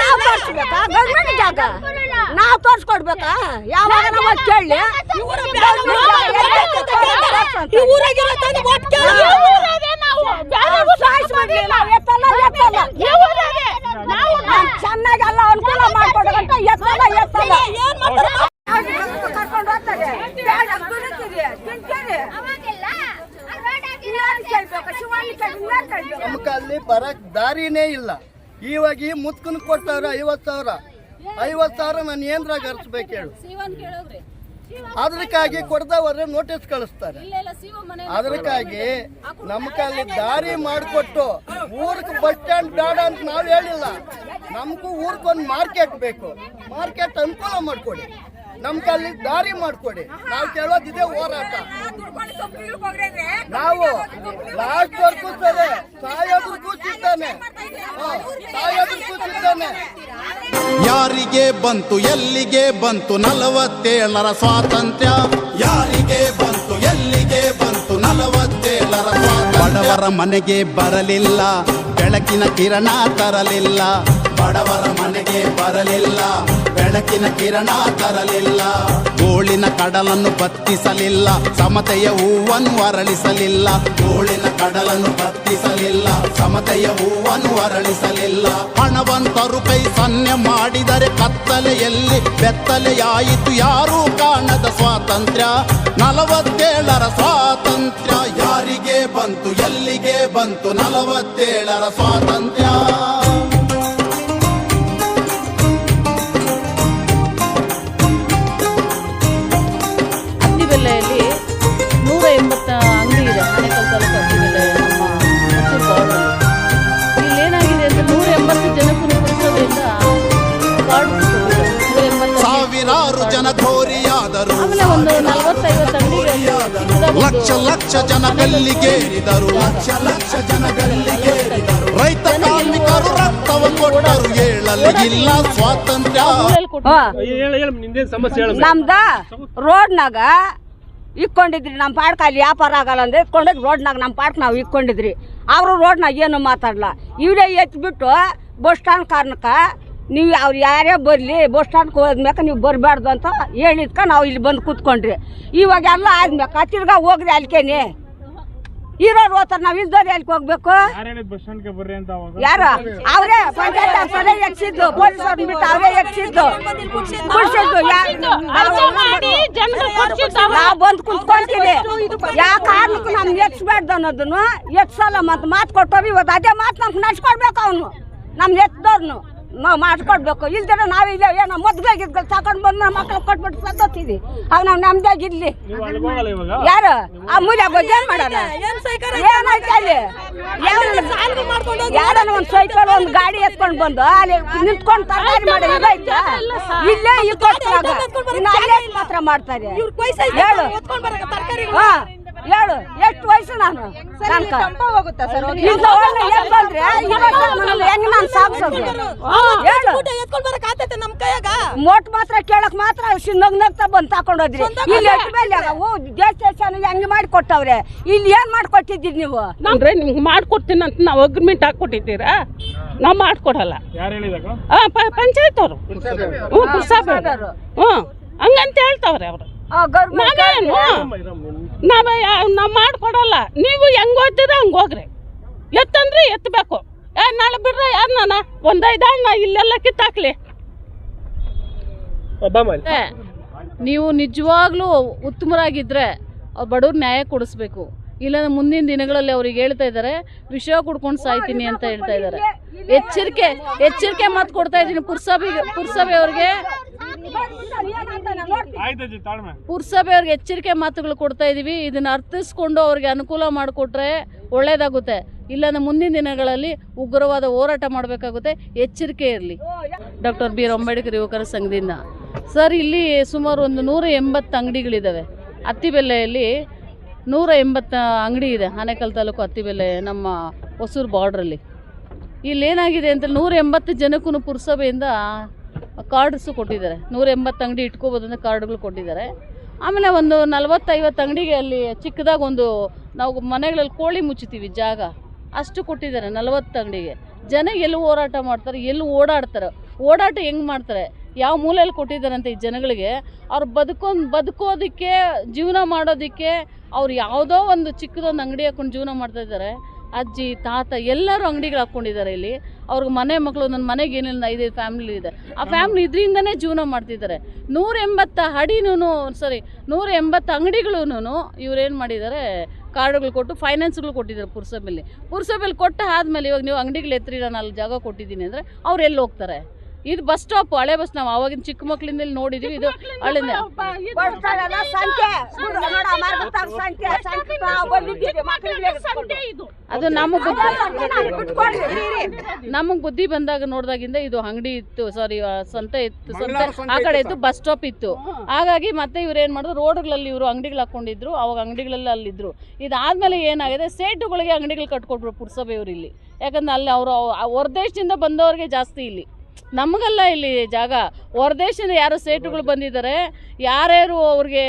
ನಾವು ತೋರ್ಸ್ಬೇಕಾ? ಗೌರ್ಮೆಂಟ್ ಜಾಗ? ನಾವು ತೋರಿಸ್ಕೊಡ್ಬೇಕಾ? ಯಾವಾಗ ನಾವು ಕೇಳಿ? ಚೆನ್ನಾಗಿ ಎಲ್ಲ ಅನುಕೂಲ ಮಾಡ್ಕೊಡಕಂತ ಎತ್ತಲ್ಲ ಎತ್ತಲ್ಲ. ಕರ್ಕೊಂಡು ಹೋಗ್ತಾರೆ? ನಮ್ಗೆ ಅಲ್ಲಿ ಬರಕ್ ದಾರಿನೇ ಇಲ್ಲ. ಇವಾಗ ಈ ಮುತ್ಕನ್ ಕೊಟ್ಟವ್ರ ಐವತ್ ಸಾವಿರ. ಐವತ್ ಸಾವಿರ ನಾನು ಏನ್ರಾಗ ಹರಿಸ್ಬೇಕು ಹೇಳು. ಅದಕ್ಕಾಗಿ ಕೊಡ್ದವ್ರೆ ನೋಟಿಸ್ ಕಳಿಸ್ತಾರೆ. ಅದಕ್ಕಾಗಿ ನಮ್ ಕಾಲಿ ದಾರಿ ಮಾಡಿಕೊಟ್ಟು ಊರ್ಗ್ ಬಸ್ ಸ್ಟ್ಯಾಂಡ್ ಬೇಡ ಅಂತ ನಾವು ಹೇಳಿಲ್ಲ. ನಮಗೂ ಊರ್ಗೊಂದು ಮಾರ್ಕೆಟ್ ಬೇಕು. ಮಾರ್ಕೆಟ್ ಅನುಕೂಲ ಮಾಡಿಕೊಡಿ. ನಮ್ಗೆ ಕಲ್ಲಿ ದಾರಿ ಮಾಡ್ಕೊಡಿ. ನಾವು ಕೇಳೋದಿದೆ ಹೋರಾಟ. ನಾವು ಲಾಸ್ಟ್ ವರ್ಗೂ ಸರಿ ಸಾಯೋದ್ರು ಸಿಗ್ತಾನೆ ಸಾಯೋದ್ರು ಕೂತಿದ್ದಾನೆ. ಸಿಗ್ತಾನೆ ಯಾರಿಗೆ ಬಂತು ಎಲ್ಲಿಗೆ ಬಂತು ನಲವತ್ತೇಳರ ಸ್ವಾತಂತ್ರ್ಯ? ಯಾರಿಗೆ ಬಂತು ಎಲ್ಲಿಗೆ ಬಂತು ನಲವತ್ತೇಳರ ಸ್ವಾತಂತ್ರ್ಯ? ಬಡವರ ಮನೆಗೆ ಬರಲಿಲ್ಲ ಬೆಳಕಿನ ಕಿರಣ ತರಲಿಲ್ಲ. ಬಡವರ ಮನೆಗೆ ಬರಲಿಲ್ಲ. ಬೆಳಕಿನ ಕಿರಣ ತರಲಿಲ್ಲ. ಗೋಳಿನ ಕಡಲನ್ನು ಬತ್ತಿಸಲಿಲ್ಲ. ಸಮತೆಯ ಹೂವನ್ನು ಅರಳಿಸಲಿಲ್ಲ. ಗೋಳಿನ ಕಡಲನ್ನು ಬತ್ತಿಸಲಿಲ್ಲ. ಸಮತೆಯ ಹೂವನ್ನು ಅರಳಿಸಲಿಲ್ಲ. ಹಣವಂತರು ಕೈ ಸನ್ನೆ ಮಾಡಿದರೆ ಕತ್ತಲೆಯಲ್ಲಿ ಬೆತ್ತಲೆಯಾಯಿತು. ಯಾರೂ ಕಾಣದ ಸ್ವಾತಂತ್ರ್ಯ. ನಲವತ್ತೇಳರ ಸ್ವಾತಂತ್ರ್ಯ. ಯಾರಿಗೆ ಬಂತು, ಎಲ್ಲಿಗೆ ಬಂತು ನಲವತ್ತೇಳರ ಸ್ವಾತಂತ್ರ್ಯ. ಜನ ಗಲ್ಲಿಗೇರಿದರು ಲಕ್ಷ ಲಕ್ಷ ಜನಗಳಲ್ಲಿ ಗಲ್ಲಿಗೇರಿದರು ರೈತ ಕಾರ್ಮಿಕರು ರಕ್ತವ ಕೊಟ್ಟರು ಹೇಳಲಿಗಿಲ್ಲ ಸ್ವಾತಂತ್ರ್ಯ. ನಮ್ದ ರೋಡ್ನಾಗ ಇಕ್ಕೊಂಡಿದ್ರಿ ನಮ್ಮ ಪಾಡ್ಕ ಅಲ್ಲಿ ವ್ಯಾಪಾರ ಆಗಲ್ಲ ಅಂದ್ರೆ ಇಟ್ಕೊಂಡೋಗಿ ರೋಡ್ನಾಗ ನಮ್ಮ ಪಾಡ್ಕ ನಾವು ಇಕ್ಕೊಂಡಿದ್ರಿ. ಅವರು ರೋಡ್ನಾಗ ಏನು ಮಾತಾಡಲ್ಲ ಇವರೇ ಎತ್ಬಿಟ್ಟು ಬಸ್ ಸ್ಟ್ಯಾಂಡ್ ಕಾರಣಕ್ಕೆ ನೀವು ಅವ್ರು ಯಾರೇ ಬರಲಿ, ಬಸ್ ಸ್ಟ್ಯಾಂಡ್ಗೆ ಹೋದ್ಮ್ಯಾಕ ನೀವು ಬರಬಾರ್ದು ಅಂತ ಹೇಳಿದ್ಕ ನಾವು ಇಲ್ಲಿ ಬಂದು ಕೂತ್ಕೊಂಡ್ರಿ. ಇವಾಗೆಲ್ಲ ಆದ್ಮ್ಯಾಕ ತಿರ್ಗಾ ಹೋಗ್ರಿ ಅಲ್ಕೇನೆ. ಇರೋರು ಹೋಗ್ತಾರೆ ನಾವು ಇಲ್ದವ್ರು ಎಲ್ಗೆ ಹೋಗ್ಬೇಕು? ಯಾರು ಅವರೇ ಪಂಚಾಯತ್ ಅವರೇ ಎಕ್ಸಿದ್ದು ಪೊಲೀಸ್ ಅವ್ರನ್ನ ಬಿಟ್ಟು ಅವರೇ ಎಕ್ಸಿದ್ದು ಕುಡ್ಸಿದ್ದು ನಾವು ಬಂದು ಕುತ್ಕೊಂತೀವಿ. ಯಾವ ಕಾರಣಕ್ಕೂ ನಮ್ಗೆ ಎಕ್ಸ್ಬಾರ್ದು ಅನ್ನೋದನ್ನು ಎಕ್ಸಲ್ಲ ಮತ್ತೆ ಮಾತು ಕೊಟ್ಟವ್ರು ಇವತ್ತು. ಅದೇ ಮಾತು ನಮ್ಗೆ ನಡ್ಸ್ಕೊಡ್ಬೇಕು ಅವನು. ನಮ್ಗೆ ಎತ್ತದವ್ರನ್ನು ನಾವು ಮಾಡ್ಕೊಡ್ಬೇಕು ಇಲ್ದಿರ ಇಲ್ಲ ಏನೋ ಮದ್ವೆ ಗಿದ್ಗಳು ತಗೊಂಡು ಬಂದು ನಮ್ಮ ಮಕ್ಳು ಕೊಟ್ಬಿಟ್ಟು ಸತ್ತೋತೀವಿ ಅವ್ ನಾವು ನಮ್ದಾಗ ಇರ್ಲಿ ಯಾರು? ಆ ಮೂಲೆ ಬಗ್ಗೆ ಏನ್ ಮಾಡೋಣ? ಏನಾಯ್ತು ಅಲ್ಲಿ ಯಾರನ್ನ ಒಂದ್ ಸೈಕಲ್ ಒಂದು ಗಾಡಿ ಎತ್ಕೊಂಡು ಬಂದು ಅಲ್ಲಿ ನಿಂತ್ಕೊಂಡು ತರಕಾರಿ ಮಾಡಿ ಇದಾಯ್ತಾ? ಇಲ್ಲೇ ಇಲ್ಲಿ ಇನ್ನು ಅಲ್ಲೇ ಮಾತ್ರ ಮಾಡ್ತಾರೆ. ಹೇಳು. ಹಾ. ಹೇಳು ಎಷ್ಟು ವಯಸ್ಸು ನಾನು? ಮೋಟ್ ಮಾತ್ರ ಕೇಳಕ್ ಮಾತ್ರ ನಗ್ ನಗ್ತಾ ಬಂದು ತಕೊಂಡೋದ್ರಿ ಇಲ್ಲಿ ಎಷ್ಟು ಮೇಲೆ ಓ ದೇಶ ಸ್ಟೇಷನ್ ಹೆಂಗ್ ಮಾಡಿ ಕೊಟ್ಟವ್ರೆ. ಇಲ್ಲಿ ಏನ್ ಮಾಡ್ಕೊಟ್ಟಿದ್ದೀರಿ ನೀವು? ಅಂದ್ರೆ ನಿಮ್ಗೆ ಮಾಡ್ಕೊಡ್ತೀನಿ ಅಂತ ನಾವು ಅಗ್ರಿಮೆಂಟ್ ಹಾಕೊಟ್ಟಿದ್ದೀರಾ ನಾವು ಮಾಡ್ಕೊಡಲ್ಲ ಪಂಚಾಯತ್ ಅವರು. ಹ್ಞೂ ಹಂಗಂತ ಹೇಳ್ತಾವ್ರೆ ಅವರು. ನಾವೇನು? ನಾವೇ ನಾವು ಮಾಡ್ಕೊಡಲ್ಲ. ನೀವು ಹೆಂಗ್ ಓದ್ತೀರ ಹಂಗೆ ಹೋಗ್ರಿ. ಎತ್ತಂದ್ರೆ ಎತ್ತಬೇಕು ಏ ನಾಳೆ ಬಿಡ್ರ ಯಾರು ನಾನ? ಒಂದೈದು ನಾ ಇಲ್ಲೆಲ್ಲ ಕಿತ್ತಾಕ್ಲಿ. ನೀವು ನಿಜವಾಗ್ಲೂ ಉತ್ತಮರಾಗಿದ್ರೆ ಬಡವ್ರ ನ್ಯಾಯ ಕೊಡಿಸ್ಬೇಕು. ಇಲ್ಲಾಂದ್ರೆ ಮುಂದಿನ ದಿನಗಳಲ್ಲಿ ಅವ್ರಿಗೆ ಹೇಳ್ತಾ ಇದ್ದಾರೆ ವಿಷಯ ಕುಡ್ಕೊಂಡು ಸಾಯ್ತೀನಿ ಅಂತ ಹೇಳ್ತಾ ಇದ್ದಾರೆ. ಎಚ್ಚರಿಕೆ ಎಚ್ಚರಿಕೆ ಮಾತು ಕೊಡ್ತಾ ಇದ್ದೀನಿ ಪುರಸಭೆಗೆ ಪುರಸಭೆ ಅವ್ರಿಗೆ. ಪುರ್ಸಭೆ ಪುರಸಭೆ ಅವ್ರಿಗೆ ಎಚ್ಚರಿಕೆ ಮಾತುಗಳು ಕೊಡ್ತಾ ಇದೀವಿ. ಇದನ್ನ ಅರ್ಥಿಸ್ಕೊಂಡು ಅವ್ರಿಗೆ ಅನುಕೂಲ ಮಾಡಿಕೊಟ್ರೆ ಒಳ್ಳೇದಾಗುತ್ತೆ. ಇಲ್ಲಾಂದ್ರೆ ಮುಂದಿನ ದಿನಗಳಲ್ಲಿ ಉಗ್ರವಾದ ಹೋರಾಟ ಮಾಡಬೇಕಾಗುತ್ತೆ. ಎಚ್ಚರಿಕೆ ಇರಲಿ. Doctor B. ಆರ್. ಅಂಬೇಡ್ಕರ್ ಯುವಕರ ಸಂಘದಿಂದ. ಸರ್, ಇಲ್ಲಿ ಸುಮಾರು ಒಂದು ನೂರ ಎಂಬತ್ತು ಅಂಗಡಿಗಳಿದ್ದಾವೆ ಅತ್ತಿಬೆಲ್ಲೆಯಲ್ಲಿ ನೂರ ಎಂಬತ್ತು ಅಂಗಡಿ ಇದೆ, ಆನೇಕಲ್ ತಾಲೂಕು ಹತ್ತಿಬೆಲೆ ನಮ್ಮ ಹೊಸೂರು ಬಾರ್ಡ್ರಲ್ಲಿ ಇಲ್ಲಿ ಏನಾಗಿದೆ ಅಂತ ನೂರ ಎಂಬತ್ತು ಜನಕ್ಕೂ ಪುರಸಭೆಯಿಂದ ಕಾರ್ಡ್ಸು ಕೊಟ್ಟಿದ್ದಾರೆ. ನೂರ ಎಂಬತ್ತು ಅಂಗಡಿ ಇಟ್ಕೋಬೋದು ಅಂತ ಕಾರ್ಡ್ಗಳು ಕೊಟ್ಟಿದ್ದಾರೆ. ಆಮೇಲೆ ಒಂದು ನಲ್ವತ್ತೈವತ್ತು ಅಂಗಡಿಗೆ ಅಲ್ಲಿ ಚಿಕ್ಕದಾಗಿ ಒಂದು ನಾವು ಮನೆಗಳಲ್ಲಿ ಕೋಳಿ ಮುಚ್ಚುತ್ತೀವಿ ಜಾಗ, ಅಷ್ಟು ಕೊಟ್ಟಿದ್ದಾರೆ ನಲವತ್ತು ಅಂಗಡಿಗೆ. ಜನ ಎಲ್ಲಿ ಹೋರಾಟ ಮಾಡ್ತಾರೆ, ಎಲ್ಲಿ ಓಡಾಡ್ತಾರೆ. ಓಡಾಟ ಹೆಂಗೆ ಮಾಡ್ತಾರೆ? ಯಾವ ಮೂಲೆಯಲ್ಲಿ ಕೊಟ್ಟಿದ್ದಾರಂತೆ ಈ ಜನಗಳಿಗೆ, ಅವ್ರು ಬದುಕೊಂಡು, ಬದುಕೋದಕ್ಕೆ, ಜೀವನ ಮಾಡೋದಕ್ಕೆ ಅವ್ರು ಯಾವುದೋ ಒಂದು ಚಿಕ್ಕದೊಂದು ಅಂಗಡಿ ಹಾಕೊಂಡು ಜೀವನ ಮಾಡ್ತಾ ಇದ್ದಾರೆ. ಅಜ್ಜಿ, ತಾತ ಎಲ್ಲರೂ ಅಂಗಡಿಗಳು ಹಾಕ್ಕೊಂಡಿದ್ದಾರೆ ಇಲ್ಲಿ. ಅವ್ರಿಗೆ ಮನೆ ಮಕ್ಕಳು ನನ್ನ ಮನೆಗೆ ಏನಿಲ್ಲ, ಐದೈದು ಫ್ಯಾಮಿಲಿ ಇದೆ. ಆ ಫ್ಯಾಮಿಲಿ ಇದರಿಂದನೇ ಜೀವನ ಮಾಡ್ತಿದ್ದಾರೆ. ನೂರ ಎಂಬತ್ತ ಅಡಿನೂ ಸಾರಿ ನೂರ ಎಂಬತ್ತು ಅಂಗಡಿಗಳೂ ಇವ್ರೇನು ಮಾಡಿದ್ದಾರೆ, ಕಾರ್ಡುಗಳು ಕೊಟ್ಟು ಫೈನಾನ್ಸ್ಗಳು ಕೊಟ್ಟಿದ್ದಾರೆ ಪುರ್ಸಭೆಯಲ್ಲಿ ಪುರ್ಸಭೆಯಲ್ಲಿ ಕೊಟ್ಟ ಆದಮೇಲೆ ಇವಾಗ ನೀವು ಅಂಗಡಿಗಳು ಎತ್ತರಿ ನಾನು ಅಲ್ಲಿ ಜಾಗ ಕೊಟ್ಟಿದ್ದೀನಿ ಅಂದರೆ ಅವ್ರು ಎಲ್ಲಿ ಹೋಗ್ತಾರೆ? ಇದು ಬಸ್ ಸ್ಟಾಪ್ ಹಳೆ ಬಸ್ ನಾವು ಅವಾಗಿನ ಚಿಕ್ಕ ಮಕ್ಕಳಿಂದ ನೋಡಿದ್ವಿ. ಇದು ಮಕ್ಕಳಿಗೆ ಅದು ನಮಗೆ. ನಮಗೆ ಬುದ್ಧಿ ಬಂದಾಗ ನೋಡಿದಾಗಿಂದ ಇದು ಅಂಗಡಿ ಇತ್ತು ಸಾರಿ ಸಂತೆ ಇತ್ತು ಸಂತೆ ಆ ಕಡೆ ಇತ್ತು ಬಸ್ ಸ್ಟಾಪ್ ಇತ್ತು. ಹಾಗಾಗಿ ಮತ್ತೆ ಇವ್ರು ಏನು ಮಾಡಿದ್ರು ರೋಡ್ಗಳಲ್ಲಿ ಇವರು ಅಂಗಡಿಗಳು ಹಾಕೊಂಡಿದ್ರು ಅವಾಗ ಅಂಗಡಿಗಳಲ್ಲಿ ಅಲ್ಲಿದ್ರು. ಇದಾದ್ಮೇಲೆ ಏನಾಗಿದೆ ಸೇಟುಗಳಿಗೆ ಅಂಗಡಿಗಳು ಕಟ್ಕೊಟ್ರು ಪುರಸಭೆಯವರು ಇಲ್ಲಿ. ಯಾಕಂದ್ರೆ ಅಲ್ಲಿ ಅವರು ಹೊರದೇಶದಿಂದ ಬಂದವ್ರಿಗೆ ಜಾಸ್ತಿ ಇಲ್ಲಿ. ನಮಗಲ್ಲ ಇಲ್ಲಿ ಜಾಗ. ಹೊರದೇಶದಿಂದ ಯಾರು ಸೇಟುಗಳು ಬಂದಿದ್ದಾರೆ. ಯಾರ್ಯಾರು ಅವ್ರಿಗೆ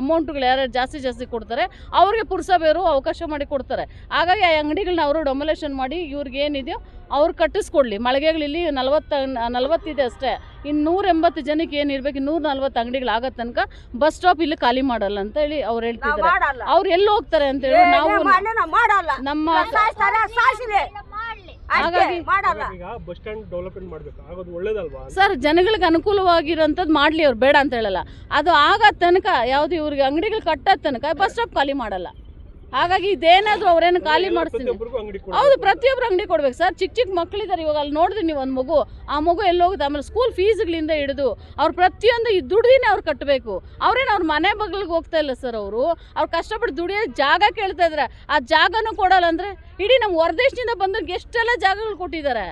ಅಮೌಂಟ್ಗಳು ಯಾರ್ಯಾರು ಜಾಸ್ತಿ ಜಾಸ್ತಿ ಕೊಡ್ತಾರೆ ಅವ್ರಿಗೆ ಪುರಸಭೆಯವರು ಅವಕಾಶ ಮಾಡಿ ಕೊಡ್ತಾರೆ. ಹಾಗಾಗಿ ಆ ಅಂಗಡಿಗಳನ್ನ ಅವರು ಡೊಮೊಲೇಷನ್ ಮಾಡಿ ಇವ್ರಿಗೆ ಏನಿದೆಯೋ ಅವ್ರು ಕಟ್ಟಿಸ್ಕೊಡ್ಲಿ. ಮಳಿಗೆಗಳಿಲ್ಲಿ ನಲ್ವತ್ತು ನಲವತ್ತಿದೆ ಅಷ್ಟೇ. ಇನ್ನು ನೂರ ಎಂಬತ್ತು ಜನಕ್ಕೆ ಏನಿರ್ಬೇಕು ನೂರ ನಲವತ್ತು ಅಂಗಡಿಗಳು ಆಗೋ ತನಕ ಬಸ್ ಸ್ಟಾಪ್ ಇಲ್ಲಿ ಖಾಲಿ ಮಾಡಲ್ಲ ಅಂತ ಹೇಳಿ ಅವ್ರು ಹೇಳ್ತಿದ್ದಾರೆ. ಅವ್ರು ಎಲ್ಲಿ ಹೋಗ್ತಾರೆ ಅಂತ ಹೇಳಿ ನಾವು ನಮ್ಮ ಹಾಗಾಗಿ- ಮಾಡಲ್ಲ. ಈಗ ಬಸ್ ಸ್ಟ್ಯಾಂಡ್ ಡೆವಲಪ್ಮೆಂಟ್ ಮಾಡ್ಬೇಕು. ಆಗೋದು ಒಳ್ಳೇದಲ್ವಾ ಸರ್ ಜನಗಳಿಗೆ ಅನುಕೂಲವಾಗಿರೋಂಥದ್ದು ಮಾಡಲಿ ಅವ್ರು ಬೇಡ ಅಂತ ಹೇಳಲ್ಲ. ಅದು ಆಗ ತನಕ ಯಾವುದು ಇವ್ರಿಗೆ ಅಂಗಡಿಗಳು ಕಟ್ಟೋ ತನಕ ಬಸ್ ಸ್ಟಾಪ್ ಖಾಲಿ ಮಾಡಲ್ಲ. ಹಾಗಾಗಿ ಇದೇನಾದರೂ ಅವ್ರೇನು ಖಾಲಿ ಮಾಡಿಸ್ತೀನಿ ಹೌದು ಪ್ರತಿಯೊಬ್ಬರು ಅಂಗಡಿ ಕೊಡ್ಬೇಕು ಸರ್. ಚಿಕ್ಕ ಚಿಕ್ಕ ಮಕ್ಕಳಿದ್ದಾರೆ ಇವಾಗ ಅಲ್ಲಿ ನೋಡಿದ್ರಿ ನೀವು ಒಂದು ಮಗು ಆ ಮಗು ಎಲ್ಲಿ ಹೋಗುತ್ತೆ? ಆಮೇಲೆ ಸ್ಕೂಲ್ ಫೀಸ್ಗಳಿಂದ ಹಿಡಿದು ಅವ್ರು ಪ್ರತಿಯೊಂದು ಈ ದುಡ್ದಿನೇ ಅವ್ರು ಕಟ್ಟಬೇಕು ಅವ್ರೇನು ಅವ್ರ ಮನೆ ಬಗ್ಲಿಗೆ ಹೋಗ್ತಾ ಇಲ್ಲ ಸರ್ ಅವರು. ಅವ್ರು ಕಷ್ಟಪಟ್ಟು ದುಡಿಯೋ ಜಾಗ ಕೇಳ್ತಾ ಇದ್ದಾರೆ ಆ ಜಾಗನೂ ಕೊಡಲ್ಲ ಅಂದರೆ ಇಡೀ ನಮ್ಮ ಹೊರದೇಶದಿಂದ ಬಂದವ್ರಿಗೆ ಎಷ್ಟೆಲ್ಲ ಜಾಗಗಳು ಕೊಟ್ಟಿದ್ದಾರೆ?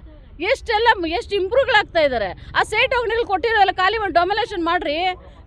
ಎಷ್ಟೆಲ್ಲ ಎಷ್ಟು ಇಂಪ್ರೂವ್ಗಳಾಗ್ತಾ ಇದ್ದಾರೆ ಆ ಸೇಟ್ ಕೊಟ್ಟಿರೋ ಕೊಟ್ಟಿರೋಲ್ಲ ಖಾಲಿ ಒಂದು ಡೊಮಿನೇಷನ್ ಮಾಡ್ರಿ.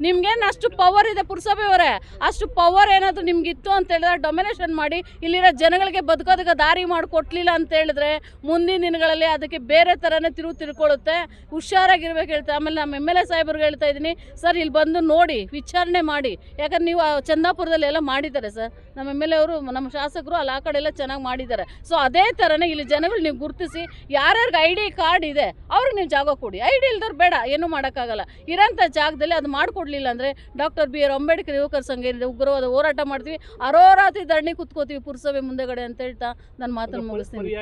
ನಿಮ್ಗೇನು ಅಷ್ಟು ಪವರ್ ಇದೆ ಪುರಸಭೆಯವರೇ. ಅಷ್ಟು ಪವರ್ ಏನಾದರೂ ನಿಮ್ಗಿತ್ತು ಅಂತ ಹೇಳಿದ್ರೆ ಡೊಮಿನೇಷನ್ ಮಾಡಿ, ಇಲ್ಲಿರೋ ಜನಗಳಿಗೆ ಬದುಕೋದಕ್ಕೆ ದಾರಿ ಮಾಡಿಕೊಟ್ಲಿಲ್ಲ ಅಂತ ಹೇಳಿದ್ರೆ ಮುಂದಿನ ದಿನಗಳಲ್ಲಿ ಅದಕ್ಕೆ ಬೇರೆ ಥರನೇ ತಿರುವು ತಿಳ್ಕೊಳ್ಳುತ್ತೆ. ಹುಷಾರಾಗಿರ್ಬೇಕು ಹೇಳ್ತಾರೆ ಆಮೇಲೆ ನಮ್ಮ ಎಂ ಎಲ್ ಎ ಸಾಹೇಬ್ರಿಗೆ ಹೇಳ್ತಾ ಇದ್ದೀನಿ, ಸರ್, ಇಲ್ಲಿ ಬಂದು ನೋಡಿ, ವಿಚಾರಣೆ ಮಾಡಿ. ಯಾಕಂದ್ರೆ ನೀವು ಚಂದಾಪುರದಲ್ಲಿ ಎಲ್ಲ ಮಾಡಿದ್ದಾರೆ ಸರ್. ನಮ್ಮ ಎಂ ಎಲ್ ಎ ಅವರು, ನಮ್ಮ ಶಾಸಕರು ಅಲ್ಲಿ ಆ ಕಡೆ ಎಲ್ಲ ಚೆನ್ನಾಗಿ ಮಾಡಿದ್ದಾರೆ. ಸೊ ಅದೇ ಥರನೇ ಇಲ್ಲಿ ಜನಗಳು ನೀವು ಗುರುತಿಸಿ, ಯಾರ್ಯಾರಿಗೆ ಐ ಡಿ ಕಾರ್ಡ್ ಇದೆ ಅವ್ರಿಗೆ ನೀವು ಜಾಗ ಕೊಡಿ. ಐ ಡಿ ಇಲ್ದವ್ರು ಬೇಡ ಏನೂ ಮಾಡೋಕ್ಕಾಗಲ್ಲ. ಇರೋಂಥ ಜಾಗದಲ್ಲಿ ಅದು ಮಾಡಿಕೊಡ್ಲಿಲ್ಲ ಅಂದರೆ ಡಾಕ್ಟರ್ ಬಿ ಆರ್ ಅಂಬೇಡ್ಕರ್ ಯುವಕರ ಸಂಘ ಏನಿದೆ ಉಗ್ರವಾದ ಹೋರಾಟ ಮಾಡ್ತೀವಿ. ಅರೋರಾತ್ರಿ ಧರಣಿ ಕುತ್ಕೋತೀವಿ ಪುರಸಭೆ ಮುಂದೆಗಡೆ ಅಂತ ಹೇಳ್ತಾ ನನ್ನ ಮಾತನ್ನು ಮುಗಿಸ್ತೀನಿ.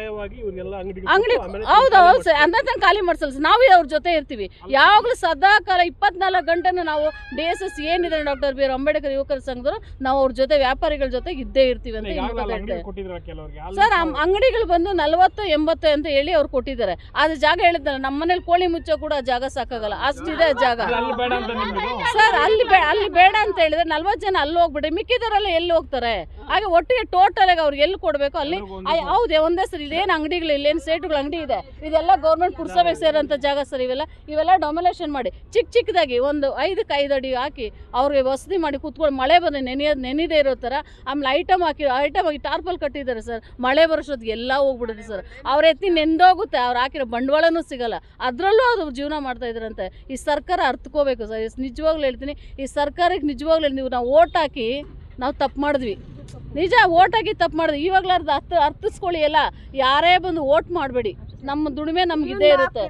ಅಂಗಡಿ ಹೌದೌದು ಹೌದು ಹೌದು ಸರ್. ಅಂದ್ರೆ ತನಕ ಖಾಲಿ ಮಾಡಿಸಲ್ ಸರ್. ನಾವೇ ಅವ್ರ ಜೊತೆ ಇರ್ತೀವಿ. ಯಾವಾಗಲೂ ಸದಾ ಕಾಲ ಇಪ್ಪತ್ನಾಲ್ಕು ಗಂಟೆನೂ ನಾವು ಡಿ ಎಸ್ ಎಸ್ ಏನಿದೆ ಡಾಕ್ಟರ್ ಬಿ ಆರ್ ಅಂಬೇಡ್ಕರ್ ಯುವಕರ ಸಂಘದವರು ನಾವು ಅವ್ರ ಜೊತೆ ವ್ಯಾಪಾರಿಗಳ ಜೊತೆ ಇದ್ದೇ ಇರ್ತೀವಿ ಅಂತ ಸರ್ ಅಂಗಡಿಗಳು ಬಂದು ನಲವತ್ತು ಎಂಬತ್ತು ಅಂತ ಹೇಳಿ ಅವ್ರು ಕೊಟ್ಟಿದ್ದಾರೆ. ಅದು ಜಾಗ ಹೇಳಿದ್ರೆ ನಮ್ಮ ಮನೇಲಿ ಕೋಳಿ ಮುಚ್ಚೋ ಕೂಡ ಜಾಗ ಸಾಕಾಗಲ್ಲ. ಅಷ್ಟಿದೆ ಜಾಗ. ಸರ್ ಅಲ್ಲಿ ಅಲ್ಲಿ ಬೇಡ ಅಂತ ಹೇಳಿದ್ರೆ ನಲ್ವತ್ತು ಜನ ಅಲ್ಲಿ ಹೋಗ್ಬಿಡಿ ಮಿಕ್ಕಿದವರೆಲ್ಲ ಎಲ್ಲಿ ಹೋಗ್ತಾರೆ? ಹಾಗೆ ಒಟ್ಟಿಗೆ ಟೋಟಲ್ ಆಗಿ ಅವ್ರಿಗೆ ಎಲ್ಲಿ ಕೊಡಬೇಕು? ಅಲ್ಲಿ ಹೌದೇ ಒಂದೇ ಸರ್. ಇಲ್ಲೇನು ಅಂಗಡಿಗಳು ಇಲ್ಲೇನು ಸೇಟುಗಳ ಅಂಗಡಿ ಇದೆ. ಇದೆಲ್ಲ ಗೌರ್ಮೆಂಟ್ ಪುರಸಭೆಗೆ ಸೇರೋಂಥ ಜಾಗ ಸರ್ ಇವೆಲ್ಲ. ಇವೆಲ್ಲ ಡೊಮಿನೇಷನ್ ಮಾಡಿ ಚಿಕ್ಕ ಚಿಕ್ಕದಾಗಿ ಒಂದು ಐದಕ್ಕೆ ಐದು ಅಡಿ ಹಾಕಿ ಅವ್ರಿಗೆ ವಸತಿ ಮಾಡಿ ಕೂತ್ಕೊಂಡು ಮಳೆ ಬಂದು ನೆನೆಯೋದು ನೆನೆದೇ ಇರೋ ಥರ ಆಮೇಲೆ ಐಟಮ್ ಹಾಕಿ ಐಟಮ್ ಹಾಕಿ ಟಾರ್ಪಲ್ ಕಟ್ಟಿದ್ದಾರೆ ಸರ್. ಮಳೆ ಬರೋಷ್ಟೊತ್ತಿಗೆ ಎಲ್ಲ ಹೋಗ್ಬಿಡುತ್ತೆ ಸರ್. ಅವ್ರ ಎತ್ತಿ ನೆಂದೋಗುತ್ತೆ ಅವ್ರು ಹಾಕಿರೋ ಬಂಡವಾಳನೂ ಸಿಗಲ್ಲ. ಅದರಲ್ಲೂ ಅದು ಜೀವನ ಮಾಡ್ತಾ ಇದ್ರಂತೆ. ಈ ಸರ್ಕಾರ ಅರ್ಥಕೋಬೇಕು ಸರ್. ನಿಜವಾಗ್ಲೂ ಹೇಳ್ತೀನಿ, ಈ ಸರ್ಕಾರಕ್ಕೆ ನಿಜವಾಗ್ಲೂ ನೀವು ನಾವು ಓಟ್ ಹಾಕಿ ನಾವು ತಪ್ಪು ಮಾಡಿದ್ವಿ. ನಿಜ, ಓಟ್ ಹಾಕಿ ತಪ್ಪು ಮಾಡಿದ್ವಿ. ಇವಾಗಲಾರ್ದು ಅರ್ಥ, ಅರ್ಥಿಸ್ಕೊಳ್ಳಿ ಎಲ್ಲ. ಯಾರೇ ಬಂದು ಓಟ್ ಮಾಡಬೇಡಿ. ನಮ್ಮ ದುಡಿಮೆ ನಮ್ಗೆ ಇದೇ ಇರುತ್ತೆ.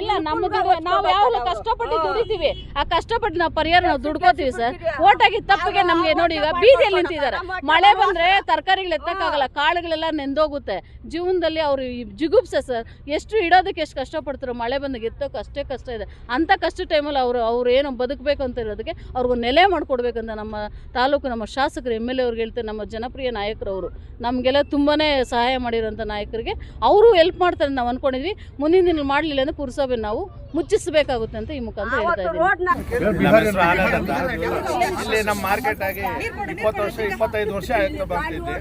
ಇಲ್ಲ ನಮ್ಮ ನಾವು ಯಾವಾಗಲೂ ಕಷ್ಟಪಟ್ಟು ದುಡಿತೀವಿ. ಆ ಕಷ್ಟಪಟ್ಟು ನಾವು ಪರಿಹಾರ ನಾವು ದುಡ್ಕೋತೀವಿ ಸರ್. ಓಟ್ ಹಾಕಿ ತಪ್ಪಿಗೆ ನಮ್ಗೆ ನೋಡಿ ಈಗ ಬೀದಿಯಲ್ಲಿ ನಿಂತಿದ್ದಾರೆ. ಮಳೆ ಬಂದ್ರೆ ತರಕಾರಿಗಳು ಎತ್ತಕ್ಕಾಗಲ್ಲ ಕಾಳುಗಳೆಲ್ಲ ನೆಂದೋಗುತ್ತೆ. ಜೀವನದಲ್ಲಿ ಅವರು ಜಿಗುಪ್ಸೆ ಸರ್. ಎಷ್ಟು ಇಡೋದಕ್ಕೆ ಎಷ್ಟು ಕಷ್ಟಪಡ್ತಾರೆ ಮಳೆ ಬಂದಾಗ ಎತ್ತೋಕೆ ಅಷ್ಟೇ ಕಷ್ಟ ಇದೆ. ಅಂತ ಕಷ್ಟ ಟೈಮಲ್ಲಿ ಅವರು ಅವ್ರು ಏನು ಬದುಕಬೇಕು ಅಂತ ಇರೋದಕ್ಕೆ ಅವ್ರಿಗೆ ನೆಲೆ ಮಾಡಿಕೊಡ್ಬೇಕಂತ ನಮ್ಮ ತಾಲೂಕು ನಮ್ಮ ಶಾಸಕರು ಎಂ ಎಲ್ ಎ ಅವ್ರಿಗೆ ಹೇಳ್ತಾರೆ ನಮ್ಮ ಜನಪ್ರಿಯ ನಾಯಕರು ಅವರು. ನಮಗೆಲ್ಲ ತುಂಬಾ ಸಹಾಯ ಮಾಡಿರೋಂಥ ನಾಯಕರಿಗೆ. ಅವರು ಹೆಲ್ಪ್ ಮಾಡ್ತಾರೆ ನಾವು ಅಂದ್ಕೊಂಡಿದ್ವಿ ಮುಂದಿನ ದಿನ ಮಾಡಲಿಲ್ಲ ಅಂದ್ರೆ ಪುರಸಭೆ ನಾವು ಮುಚ್ಚಿಸಬೇಕಾಗುತ್ತೆ ಅಂತ ಈ ಮುಖಾಂತರ ಹೇಳ್ತಾ ನಮ್ಮ ಮಾರ್ಕೆಟ್ ಆಗಿ ಇಪ್ಪತ್ತು ವರ್ಷ ಇಪ್ಪತ್ತೈದು ವರ್ಷ ಆಯ್ತು ಬರ್ತಿದ್ದೆ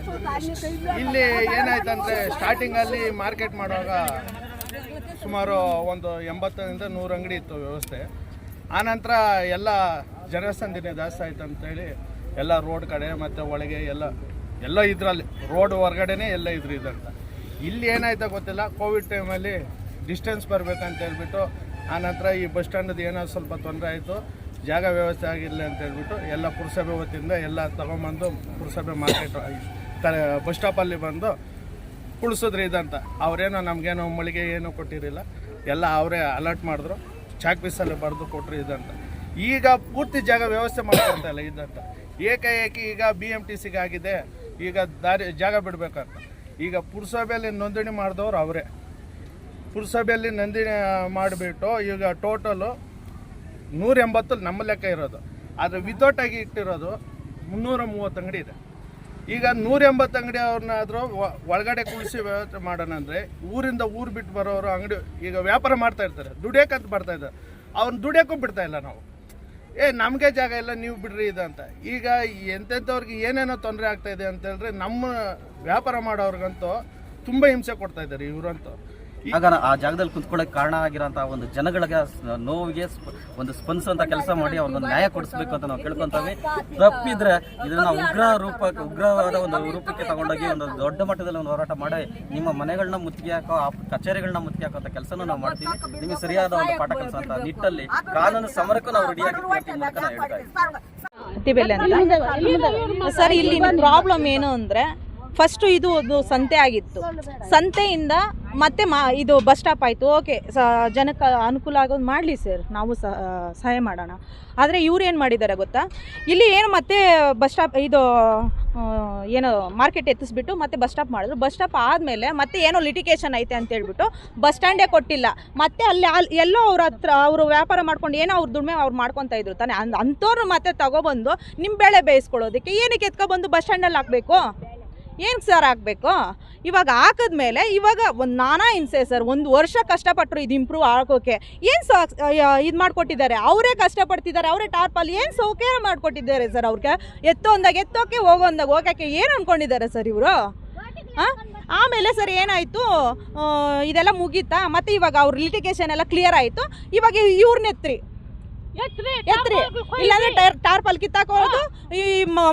ಇಲ್ಲಿ ಏನಾಯ್ತಂದ್ರೆ ಸ್ಟಾರ್ಟಿಂಗ್ ಅಲ್ಲಿ ಮಾರ್ಕೆಟ್ ಮಾಡುವಾಗ ಸುಮಾರು ಒಂದು ಎಂಬತ್ತರಿಂದ ನೂರು ಅಂಗಡಿ ಇತ್ತು ವ್ಯವಸ್ಥೆ. ಆನಂತರ ಎಲ್ಲ ಜನಸಂದಿನೇ ಜಾಸ್ತಿ ಆಯ್ತು ಅಂತೇಳಿ ಎಲ್ಲ ರೋಡ್ ಕಡೆ ಮತ್ತು ಒಳಗೆ ಎಲ್ಲ ಎಲ್ಲ ಇದರಲ್ಲಿ. ರೋಡ್ ಹೊರಗಡೆನೇ ಎಲ್ಲ ಇದ್ರು ಇದಂತ ಇಲ್ಲಿ ಏನಾಯ್ತಾ ಗೊತ್ತಿಲ್ಲ. ಕೋವಿಡ್ ಟೈಮಲ್ಲಿ ಡಿಸ್ಟೆನ್ಸ್ ಬರಬೇಕಂತ ಹೇಳ್ಬಿಟ್ಟು ಆನಂತರ ಈ ಬಸ್ ಸ್ಟ್ಯಾಂಡದ್ದು ಏನೋ ಸ್ವಲ್ಪ ತೊಂದರೆ ಆಯಿತು. ಜಾಗ ವ್ಯವಸ್ಥೆ ಆಗಿಲ್ಲ ಅಂತ ಹೇಳ್ಬಿಟ್ಟು ಎಲ್ಲ ಪುರಸಭೆ ವತಿಯಿಂದ ಎಲ್ಲ ತಗೊಂಬಂದು ಪುರಸಭೆ ಮಾರ್ಕೆಟ್ ತ ಬಸ್ ಸ್ಟಾಪಲ್ಲಿ ಬಂದು ಕುಳಿಸಿದ್ರಿ ಇದಂತ. ಅವರೇನೋ ನಮಗೇನೋ ಮಳಿಗೆ ಏನೂ ಕೊಟ್ಟಿರಲಿಲ್ಲ. ಎಲ್ಲ ಅವರೇ ಅಲರ್ಟ್ ಮಾಡಿದ್ರು. ಚಾಕ್ ಪೀಸಲ್ಲಿ ಬರೆದು ಕೊಟ್ಟರು ಇದಂತ. ಈಗ ಪೂರ್ತಿ ಜಾಗ ವ್ಯವಸ್ಥೆ ಮಾಡ್ಕೊಳ್ತಾ ಇಲ್ಲ ಇದಂತ. ಏಕಾಏಕಿ ಈಗ ಬಿ ಎಂ ಟಿ ಸಿಗಾಗಿದೆ ಈಗ ದಾರಿ, ಜಾಗ ಬಿಡಬೇಕಂತ. ಈಗ ಪುರಸಭೆಯಲ್ಲಿ ನೋಂದಣಿ ಮಾಡಿದವ್ರು ಅವರೇ. ಪುರಸಭೆಯಲ್ಲಿ ನೋಂದಣಿ ಮಾಡಿಬಿಟ್ಟು ಈಗ ಟೋಟಲು ನೂರ ಎಂಬತ್ತು ನಮ್ಮ ಲೆಕ್ಕ ಇರೋದು. ಆದರೆ ವಿತೌಟ್ ಆಗಿ ಇಟ್ಟಿರೋದು ಮುನ್ನೂರ ಮೂವತ್ತು ಅಂಗಡಿ ಇದೆ. ಈಗ ನೂರ ಎಂಬತ್ತು ಅಂಗಡಿ ಅವ್ರನ್ನಾದರೂ ಒಳಗಡೆ ಕುಳಿಸಿ ವ್ಯವಸ್ಥೆ ಮಾಡೋಣ ಅಂದರೆ ಊರಿಂದ ಊರು ಬಿಟ್ಟು ಬರೋರು ಅಂಗಡಿ ಈಗ ವ್ಯಾಪಾರ ಮಾಡ್ತಾ ಇರ್ತಾರೆ. ದುಡಿಯೋಕಂತ ಬರ್ತಾ ಇದ್ದಾರೆ. ಅವ್ರನ್ನ ದುಡಿಯೋಕ್ಕೂ ಬಿಡ್ತಾ ಇಲ್ಲ ನಾವು. ಏ, ನಮಗೆ ಜಾಗ ಇಲ್ಲ, ನೀವು ಬಿಡ್ರಿ ಅಂತ. ಈಗ ಎಂತೆಂಥವ್ರಿಗೆ ಏನೇನೋ ತೊಂದರೆ ಆಗ್ತಾ ಇದೆ ಅಂತ ಹೇಳಿದ್ರೆ ನಮ್ಮ ವ್ಯಾಪಾರ ಮಾಡೋರ್ಗಂತೂ ತುಂಬ ಹಿಂಸೆ ಕೊಡ್ತಾ ಇದ್ದಾರೆ ಇವರಂತೂ. ಆಗ ಆ ಜಾಗದಲ್ಲಿ ಕುತ್ಕೊಳ್ಳೋಕೆ ಕಾರಣ ಆಗಿರೋಂಥ ಒಂದು ಜನಗಳಿಗೆ ನೋವಿಗೆ ಒಂದು ಸ್ಪಂದಿಸುವಂತ ಕೆಲಸ ಮಾಡಿ ಅವ್ರನ್ನ ನ್ಯಾಯ ಕೊಡಿಸ್ಬೇಕು ಅಂತ ನಾವು ಕೇಳ್ಕೊಂತೀವಿ. ತಪ್ಪಿದ್ರೆ ಇದನ್ನ ಉಗ್ರ ರೂಪ ಉಗ್ರವಾದ ಒಂದು ರೂಪಕ್ಕೆ ತಗೊಂಡೋಗಿ ಒಂದು ದೊಡ್ಡ ಮಟ್ಟದಲ್ಲಿ ಒಂದು ಹೋರಾಟ ಮಾಡಿ ನಿಮ್ಮ ಮನೆಗಳನ್ನ ಮುತ್ತಿಗೆ ಹಾಕೋ ಆ ಕಚೇರಿಗಳನ್ನ ಮುತ್ತಿಗೆ ಹಾಕೋ ಕೆಲಸನ ನಾವು ಮಾಡ್ತೀವಿ. ನಿಮಗೆ ಸರಿಯಾದ ಒಂದು ಪಾಠ ಕೆಲಸ ಅಂತ ನಿಟ್ಟಲ್ಲಿ ಕಾನೂನು ಸಮರಕ್ಕೂ ನಾವು ಅಂತ ಹೇಳ್ತಾ ಇದ್ದೀವಿ ಸರ್ ಇಲ್ಲಿ ಪ್ರಾಬ್ಲಮ್ ಏನು ಅಂದರೆ ಫಸ್ಟು ಇದು ಒಂದು ಸಂತೆ ಆಗಿತ್ತು. ಸಂತೆಯಿಂದ ಮತ್ತೆ ಮಾ ಇದು ಬಸ್ ಸ್ಟಾಪ್ ಆಯಿತು. ಓಕೆ, ಸ ಜನಕ್ಕೆ ಅನುಕೂಲ ಆಗೋದು ಮಾಡಲಿ ಸರ್. ನಾವು ಸಹ ಸಹಾಯ ಮಾಡೋಣ. ಆದರೆ ಇವ್ರು ಏನು ಮಾಡಿದ್ದಾರೆ ಗೊತ್ತಾ? ಇಲ್ಲಿ ಏನು ಮತ್ತೆ ಬಸ್ ಸ್ಟಾಪ್ ಇದು ಏನು ಮಾರ್ಕೆಟ್ ಎತ್ತಿಸ್ಬಿಟ್ಟು ಮತ್ತೆ ಬಸ್ ಸ್ಟಾಪ್ ಮಾಡಿದ್ರು. ಬಸ್ ಸ್ಟಾಪ್ ಆದಮೇಲೆ ಮತ್ತೆ ಏನೋ ಲಿಟಿಗೇಷನ್ ಐತೆ ಅಂತ ಹೇಳ್ಬಿಟ್ಟು ಬಸ್ ಸ್ಟ್ಯಾಂಡೇ ಕೊಟ್ಟಿಲ್ಲ. ಮತ್ತೆ ಅಲ್ಲಿ ಅಲ್ಲಿ ಎಲ್ಲೋ ಅವ್ರ ಹತ್ರ ಅವರು ವ್ಯಾಪಾರ ಮಾಡ್ಕೊಂಡು ಏನೋ ಅವ್ರ ದುಡಿಮೆ ಅವ್ರು ಮಾಡ್ಕೊತಾ ಇದ್ರು ತಾನೆ. ಅಂಥವ್ರು ಮತ್ತೆ ತಗೊಬಂದು ನಿಮ್ಮ ಬೆಳೆ ಬೇಯಿಸ್ಕೊಳ್ಳೋದಕ್ಕೆ ಏನಕ್ಕೆ ಎತ್ಕೊಬಂದು ಬಸ್ ಸ್ಟ್ಯಾಂಡಲ್ಲಿ ಹಾಕಬೇಕು? ಏನು ಸರ್ ಆಗಬೇಕು? ಇವಾಗ ಹಾಕಿದ್ಮೇಲೆ ಇವಾಗ ಒಂದು ನಾನಾ ಹಿಂಸೆ ಸರ್ ಒಂದು ವರ್ಷ ಕಷ್ಟಪಟ್ಟರು ಇದು ಇಂಪ್ರೂವ್ ಆಗೋಕ್ಕೆ ಏನು ಸೊ ಇದು ಮಾಡಿಕೊಟ್ಟಿದ್ದಾರೆ? ಅವರೇ ಕಷ್ಟಪಡ್ತಿದ್ದಾರೆ, ಅವರೇ ಟಾರ್ಪಲ್ಲಿ ಏನು ಸೌಕರ್ಯ ಮಾಡಿಕೊಟ್ಟಿದ್ದಾರೆ ಸರ್ ಅವ್ರಿಗೆ? ಎತ್ತೋ ಅಂದಾಗ ಎತ್ತೋಕೆ ಹೋಗೋ ಅಂದಾಗ ಹೋಗೋಕ್ಕೆ ಏನು ಅಂದ್ಕೊಂಡಿದ್ದಾರೆ ಸರ್ ಇವರು? ಹಾಂ? ಆಮೇಲೆ ಸರ್ ಏನಾಯಿತು? ಇದೆಲ್ಲ ಮುಗೀತಾ? ಮತ್ತೆ ಇವಾಗ ಅವ್ರ ಲಿಟಿಗೇಷನ್ ಎಲ್ಲ ಕ್ಲಿಯರ್ ಆಯಿತು. ಇವಾಗ ಇವ್ರನ್ನ ಎತ್ರಿ ಎತ್ರಿ ಇಲ್ಲಾಂದ್ರೆ ಟೈರ್ ಟಾರ್ಪಲ್ ಕಿತ್ತಾಕೋದು ಈ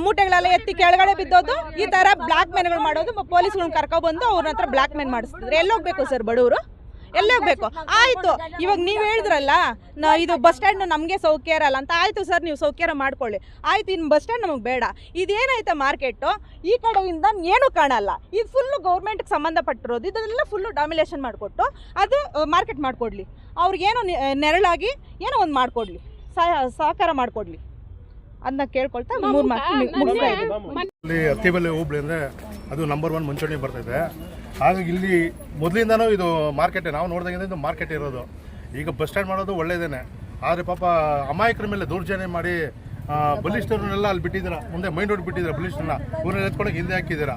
ಮೂಟೆಗಳೆಲ್ಲ ಎತ್ತಿ ಕೆಳಗಡೆ ಬಿದ್ದೋದು ಈ ತರ ಬ್ಲಾಕ್ ಮೆನ್ಗಳು ಮಾಡೋದು ಪೊಲೀಸ್ಗಳನ್ನ ಕರ್ಕೊಬಂದು ಅವ್ರ ಹತ್ರ ಬ್ಲಾಕ್ ಮೇನ್ ಮಾಡಿಸ್ತಿದ್ರು. ಎಲ್ಲೋಗ್ಬೇಕು ಸರ್ ಬಡವರು ಎಲ್ಲೋಗ್ಬೇಕು ಆಯ್ತು ಇವಾಗ ನೀವು ಹೇಳಿದ್ರಲ್ಲ ಇದು ಬಸ್ ಸ್ಟ್ಯಾಂಡ್ ನಮಗೆ ಸೌಖ್ಯ ಇರಲ್ಲ ಅಂತ ಆಯ್ತು ಸರ್ ನೀವು ಸೌಖ್ಯ ಮಾಡ್ಕೊಳ್ಳಿ. ಆಯ್ತು ಇನ್ನು ಬಸ್ ಸ್ಟ್ಯಾಂಡ್ ನಮಗೆ ಬೇಡ. ಇದೇನೈತೆ ಮಾರ್ಕೆಟು ಈ ಕಡೆಯಿಂದ ಏನು ಕಾಣಲ್ಲ. ಇದು ಫುಲ್ಲು ಗೌರ್ಮೆಂಟ್ಗೆ ಸಂಬಂಧಪಟ್ಟಿರೋದು ಇದೆಲ್ಲ ಫುಲ್ಲು ಡಾಮಿನೇಷನ್ ಮಾಡಿಕೊಟ್ಟು ಅದು ಮಾರ್ಕೆಟ್ ಮಾಡಿಕೊಡ್ಲಿ. ಅವ್ರಿಗೇನೋ ನೆರಳಾಗಿ ಏನೋ ಒಂದು ಮಾಡಿಕೊಡ್ಲಿ. ಸಹಕಾರ ಮಾಡಿಕೊಡ್ಲಿ ಅದನ್ನ ಕೇಳ್ಕೊಳ್ತಾ ಮೂರು ಮಾತು ಮುಗಿಸ್ತಾ ಬೆಲೆ ಇಲ್ಲಿ ಹತ್ತಿಬೆಲೆ ಹೋಬಳಿ ಅಂದರೆ ಅದು ನಂಬರ್ ಒನ್ ಮುಂಚೂಣಿ ಬರ್ತೈತೆ ಹಾಗಾಗಿ ಇಲ್ಲಿ ಮೊದಲಿಂದನೂ ಇದು ಮಾರ್ಕೆಟ್ ನಾವು ನೋಡಿದಾಗಿಂದ ಇದು ಮಾರ್ಕೆಟ್ ಇರೋದು. ಈಗ ಬಸ್ ಸ್ಟ್ಯಾಂಡ್ ಮಾಡೋದು ಒಳ್ಳೇದೇನೆ. ಆದರೆ ಪಾಪ ಅಮಾಯಕರ ಮೇಲೆ ದೌರ್ಜನ್ಯ ಮಾಡಿ ಬಲಿಷ್ಠರನ್ನೆಲ್ಲ ಅಲ್ಲಿ ಬಿಟ್ಟಿದ್ದೀರಾ? ಮುಂದೆ ಮೈಂಡ್ ರೋಡ್ ಬಿಟ್ಟಿದ್ದೀರಾ ಬಲಿಷ್ಠರನ್ನ? ಇವ್ರನ್ನ ಎತ್ಕೊಂಡೋಗಿ ಹಿಂದೆ ಹಾಕಿದ್ದೀರಾ?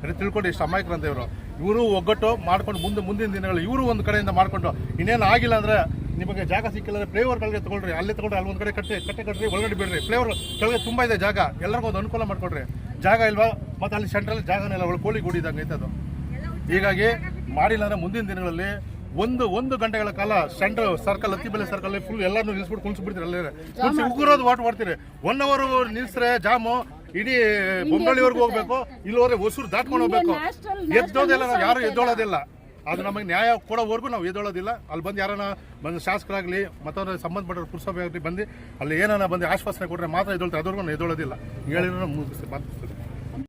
ಅದೇ ತಿಳ್ಕೊಂಡು ಇಷ್ಟು ಅಮಾಯಕರು ಅಂತ ಇವರು. ಇವರು ಒಗ್ಗಟ್ಟು ಮಾಡ್ಕೊಂಡು ಮುಂದೆ ಮುಂದಿನ ದಿನಗಳು ಇವರು ಒಂದು ಕಡೆಯಿಂದ ಮಾಡ್ಕೊಂಡು ಇನ್ನೇನು ಆಗಿಲ್ಲ ಅಂದರೆ ನಿಮಗೆ ಜಾಗ ಸಿಕ್ಕಿಲ್ಲ ಅಂದರೆ ಕೆಳಗೆ ತಗೊಳ್ರಿ ಅಲ್ಲೇ ತಗೊಂಡ್ರೆ ಅಲ್ಲಿ ಒಂದು ಕಡೆ ಕಟ್ಟೆ ಕಟ್ಟೆ ಕಟ್ಟ್ರಿ ಒಳಗಡೆ ಬಿಡ್ರಿ. ಫ್ಲೇವರ್ ಕೆಳಗೆ ತುಂಬ ಇದೆ ಜಾಗ ಎಲ್ಲರಿಗೂ ಒಂದು ಅನುಕೂಲ ಮಾಡ್ಕೊಡ್ರಿ. ಜಾಗ ಇಲ್ವಾ? ಮತ್ತು ಅಲ್ಲಿ ಸೆಂಟ್ರಲ್ ಜಾಗನೆಲ್ಲ ಒಳ್ಳೆ ಕೋಳಿ ಗೂಡಿದಂಗೆ ಐತದು ಅದು. ಹೀಗಾಗಿ ಮಾಡಿಲ್ಲ ಅಂದರೆ ಮುಂದಿನ ದಿನಗಳಲ್ಲಿ ಒಂದು ಒಂದು ಗಂಟೆಗಳ ಕಾಲ centre circle Attibele circle full ಎಲ್ಲಾನು ನಿಲ್ಸ್ಬಿಟ್ಟು ಕುಣಿಸ್ಬಿಡ್ತೀರಿ ಅಲ್ಲೇ ಕುಣಿಸಿ ಉಗುರೋದು ವಾಟ್ ಮಾಡ್ತೀರಿ? ಒನ್ ಅವರ್ ನಿಲ್ಸ್ರೆ ಜಾಮು ಇಡೀ ಬೊಂಬಳಿವರೆಗೂ ಹೋಗ್ಬೇಕು ಇಲ್ಲೋದ್ರೆ ಹೊಸೂರು ದಾಟ್ಕೊಂಡು ಹೋಗ್ಬೇಕು. ಎದ್ದೋದಿಲ್ಲ ಯಾರು ಎದ್ದೋಳೋದಿಲ್ಲ. ಅದು ನಮಗೆ ನ್ಯಾಯ ಕೊಡೋವರೆಗೂ ನಾವು ಎದೊಳೋದಿಲ್ಲ ಅಲ್ಲಿ ಬಂದು ಯಾರನ್ನ ಬಂದು ಶಾಸಕರಾಗಲಿ ಮತ್ತವ್ರ ಸಂಬಂಧಪಟ್ಟ ಪುರಸಭೆ ಆಗಲಿ ಬಂದು ಅಲ್ಲಿ ಏನಾರ ಬಂದು ಆಶ್ವಾಸನೆ ಕೊಟ್ಟರೆ ಮಾತ್ರ ಅದ್ರವರೆಗೂ ನಾವು ಎದ್ದೋಳೋದಿಲ್ಲ. ಹೇಳಿರೋ ಮುಗಿಸಿ ಮಾತು